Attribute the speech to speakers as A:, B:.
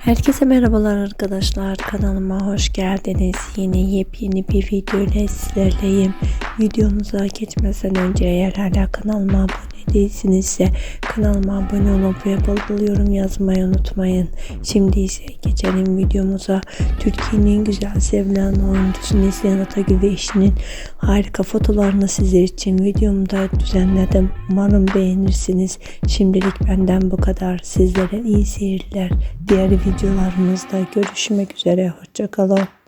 A: Herkese merhabalar arkadaşlar kanalıma hoş geldiniz. Yeni yepyeni bir video ile sizlerleyim. Videomuza geçmeden önce eğer hala kanalıma abone değilsinizse kanalıma abone olup ve bol bol yorum yazmayı unutmayın. Şimdi ise geçelim videomuza. Türkiye'nin en güzel sevilen oyuncusu Neslihan Atagül ve eşinin harika fotolarını sizler için videomda düzenledim. Umarım beğenirsiniz. Şimdilik benden bu kadar. Sizlere iyi seyirler. Diğer videolarımızda görüşmek üzere. Hoşçakalın.